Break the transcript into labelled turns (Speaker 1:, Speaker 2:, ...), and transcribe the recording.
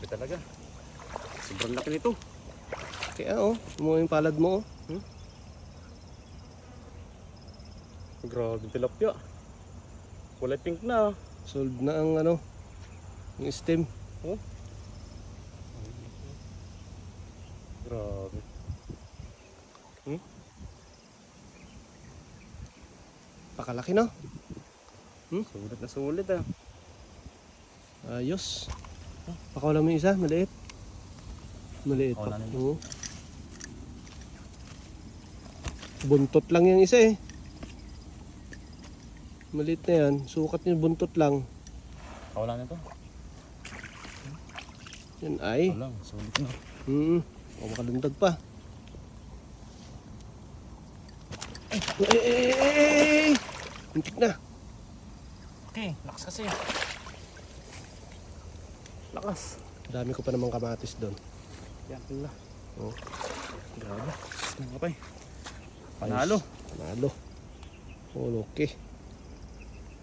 Speaker 1: Grabe talaga. Sobrang laki nito.
Speaker 2: Kaya oh, mo yung palad mo oh.
Speaker 1: Grabe tilapia. Kulay pink na.
Speaker 2: Solve na ang ano, yung stem.
Speaker 1: Grabe.
Speaker 2: Pakalaki no?
Speaker 1: Sulit na sulit ah.
Speaker 2: Ayos. Pakawalan mo yung isa, maliit. Maliit pa.
Speaker 1: Pakawalan
Speaker 2: Oo. Buntot lang yung isa eh. Maliit na yan. Sukat yung buntot lang.
Speaker 1: Wala na ito.
Speaker 2: Yan ay.
Speaker 1: Wala, sulit na.
Speaker 2: Hmm. O makalundag pa. Ay, ay, ay, ay, ay. Muntik na.
Speaker 1: Okay, lakas kasi. Lakas.
Speaker 2: Dami ko pa namang kamatis doon.
Speaker 1: Yan pala.
Speaker 2: Oh.
Speaker 1: Grabe. Mga kapay. Panalo.
Speaker 2: Panalo. Oh, okay.